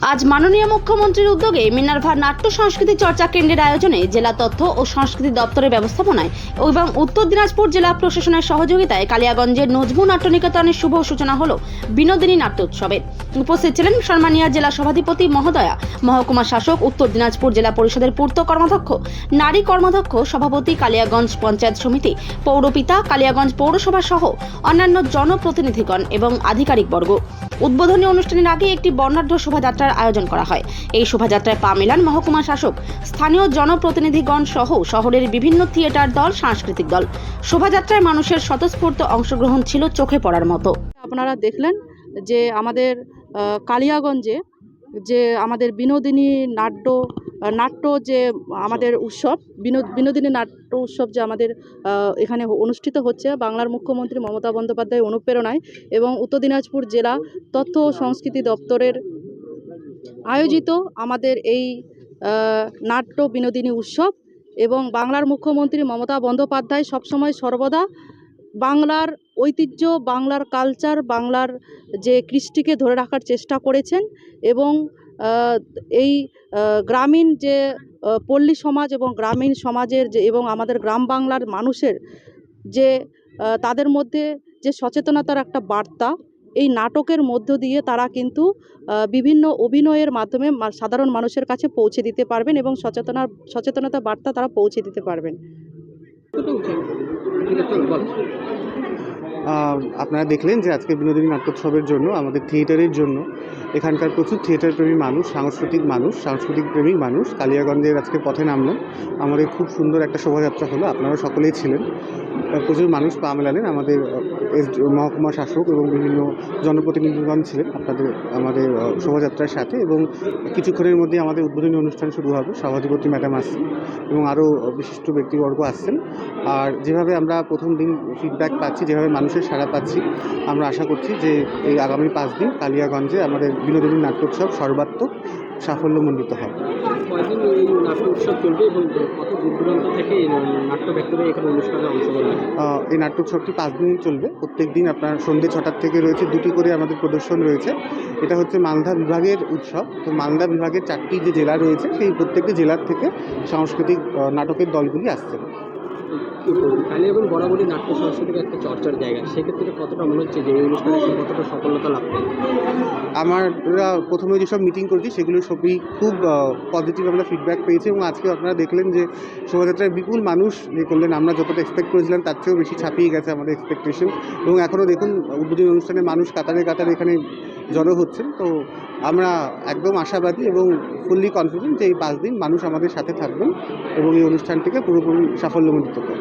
আজ মাননীয় মুখ্যমন্ত্রীর উদ্যোগে মিনার্ভা নাট্য সংস্কৃতি চর্চা কেন্দ্রের আয়োজনে জেলা তথ্য ও সংস্কৃতি দপ্তরের ব্যবস্থাপনায় এবং উত্তর দিনাজপুর জেলা প্রশাসনের সহযোগিতায় কালিয়াগঞ্জের নজমু নাট্য নিকেতনের শুভ সূচনা হল বিনোদিনী নাট্য উৎসবের উপস্থিত ছিলেন সম্মানিয়া জেলা সভাধিপতি মহোদয়া, মহকুমা শাসক, উত্তর দিনাজপুর জেলা পরিষদের পূর্ত কর্মাধ্যক্ষ, নারী কর্মাধ্যক্ষ, সভাপতি কালিয়াগঞ্জ পঞ্চায়েত সমিতি, পৌরপিতা, কালিয়াগঞ্জ পৌরসভা সহ অন্যান্য জনপ্রতিনিধিগণ এবং আধিকারিকবর্গ। উদ্বোধনী অনুষ্ঠানের আগে একটি বর্ণাঢ্য শোভাযাত্রার আয়োজন করা হয়। এই শোভাযাত্রায় পা মেলান মহকুমা শাসক, স্থানীয় জনপ্রতিনিধিগণ সহ শহরের বিভিন্ন থিয়েটার দল, সাংস্কৃতিক দল। শোভাযাত্রায় মানুষের স্বতঃস্ফূর্ত অংশগ্রহণ ছিল চোখে পড়ার মতো। আপনারা দেখলেন যে আমাদের কালিয়াগঞ্জে যে আমাদের বিনোদিনী নাট্য নাট্য যে আমাদের উৎসব, বিনো- বিনোদিনী নাট্য উৎসব যে আমাদের এখানে অনুষ্ঠিত হচ্ছে, বাংলার মুখ্যমন্ত্রী মমতা বন্দ্যোপাধ্যায় অনুপ্রেরণায় এবং উত্তর দিনাজপুর জেলা তথ্য সংস্কৃতি দপ্তরের আয়োজিত আমাদের এই নাট্য বিনোদিনী উৎসব এবং বাংলার মুখ্যমন্ত্রী মমতা বন্দ্যোপাধ্যায় সবসময় সর্বদা বাংলার ঐতিহ্য, বাংলার কালচার বাংলার যে কৃষ্টিকে ধরে রাখার চেষ্টা করেছেন এবং এই গ্রামীণ যে পল্লী সমাজ এবং গ্রামীণ সমাজের যে এবং আমাদের গ্রাম বাংলার মানুষের যে তাদের মধ্যে যে সচেতনতার একটা বার্তা, এই নাটকের মধ্য দিয়ে তারা কিন্তু বিভিন্ন অভিনয়ের মাধ্যমে সাধারণ মানুষের কাছে পৌঁছে দিতে পারবেন এবং সচেতনা, সচেতনতা বার্তা তারা পৌঁছে দিতে পারবেন। আপনারা দেখলেন যে আজকে বিনোদিনী নাট্যোৎসবের জন্য, আমাদের থিয়েটারের জন্য, এখানকার প্রচুর থিয়েটার প্রেমী মানুষ, সাংস্কৃতিক মানুষ, সাংস্কৃতিক প্রেমিক মানুষ কালিয়াগঞ্জের আজকে পথে নামলেন। আমাদের খুব সুন্দর একটা শোভাযাত্রা হলো আপনারা সকলেই ছিলেন। প্রচুর মানুষ পা মেলালেন, আমাদের মহকুমা শাসক এবং বিভিন্ন জনপ্রতিনিধিগণ ছিলেন আপনাদের, আমাদের শোভাযাত্রার সাথে এবং কিছুক্ষণের মধ্যে আমাদের উদ্বোধনী অনুষ্ঠান শুরু হবে, সভাধিপতি ম্যাডাম আসছেন। এবং আরও বিশিষ্ট ব্যক্তিবর্গ আসছেন। আর যেভাবে আমরা প্রথম দিন ফিডব্যাক পাচ্ছি, যেভাবে মানুষের সাড়া পাচ্ছি, আমরা আশা করছি যে এই আগামী পাঁচ দিন কালিয়াগঞ্জে আমাদের বিনোদিনী নাট্যোৎসব সর্বাত্মক সাফল্যমণ্ডিত হয়। এই নাট্য উৎসব চলবে এবং কত দূর দূরান্ত থেকে এই নাট্য ব্যক্তিরা এখানে অনুষ্ঠানে অংশগ্রহণ করবে আহ, এই পাঁচ দিন চলবে। প্রত্যেক দিন আপনার সন্ধ্যে ছটার থেকে রয়েছে দুটি করে আমাদের প্রদর্শন রয়েছে। এটা হচ্ছে মালদা বিভাগের উৎসব। তো মালদা বিভাগের চারটি যে জেলা রয়েছে সেই প্রত্যেকটি জেলার থেকে সাংস্কৃতিক নাটকের দলগুলি আসছে। কালী এবং বরাবরই নাট্য সংস্কৃতির একটা চর্চার জায়গা। সেক্ষেত্রে কতটা মনে হচ্ছে যে এই অনুষ্ঠানে কতটা সফলতা লাভ করবে? আমরা প্রথমে যেসব মিটিং করেছি, সেগুলো সবই খুব পজিটিভ আমরা ফিডব্যাক পেয়েছি এবং আজকে আপনারা দেখলেন যে শোভাযাত্রায় বিপুল মানুষ ইয়ে করলেন। আমরা যতটা এক্সপেক্ট করেছিলাম, তার চেয়েও বেশি ছাপিয়ে গেছে আমাদের এক্সপেকটেশন এবং এখনও দেখুন, উদ্বোধনী অনুষ্ঠানে মানুষ কাতারে কাতারে এখানে জড়ো হচ্ছেন তো আমরা একদম আশাবাদী এবং ফুললি কনফিডেন্ট যে এই পাঁচ দিন মানুষ আমাদের সাথে থাকবেন এবং এই অনুষ্ঠানটিকে পুরোপুরি সাফল্যমণ্ডিত করবেন।